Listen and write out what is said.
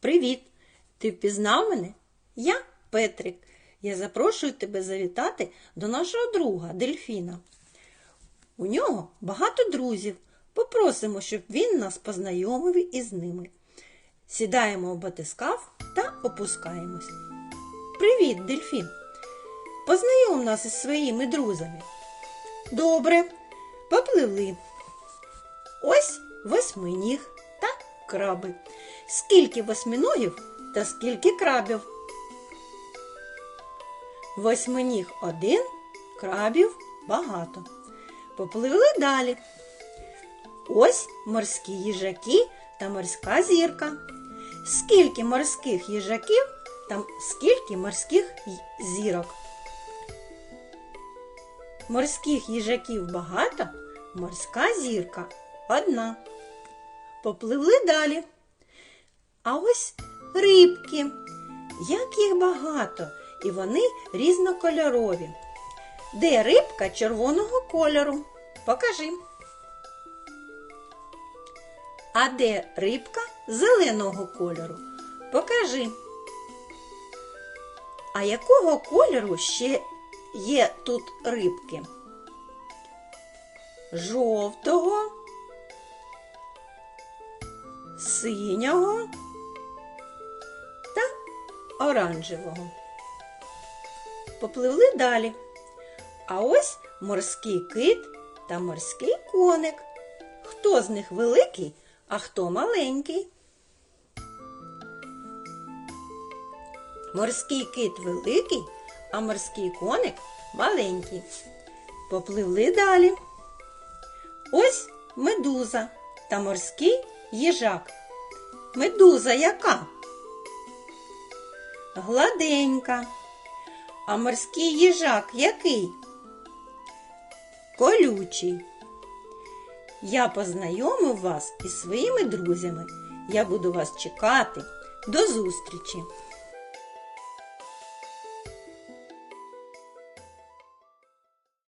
Привіт! Ти впізнав мене? Я Петрик. Я запрошую тебе завітати до нашого друга Дельфіна. У нього багато друзів. Попросимо, щоб він нас познайомив із ними. Сідаємо в батискаф та опускаємось. Привіт, Дельфін! Познайом нас із своїми друзями. Добре, попливли. Ось восьминіг та краби. Скільки восьминогів та скільки крабів? Восьминіг один, крабів багато. Попливли далі. Ось морські їжаки та морська зірка. Скільки морських їжаків та скільки морських зірок? Морських їжаків багато, морська зірка одна. Попливли далі. А ось рибки. Як їх багато, і вони різнокольорові. Де рибка червоного кольору? Покажи. А де рибка зеленого кольору? Покажи. А якого кольору ще є тут рибки? Жовтого, синього оранжевого. Попливли далі. А ось морський кит та морський коник. Хто з них великий, а хто маленький? Морський кит великий, а морський коник маленький. Попливли далі. Ось медуза та морський їжак. Медуза яка? Гладенька. А морський їжак який? Колючий. Я познайомив вас із своїми друзями. Я буду вас чекати. До зустрічі!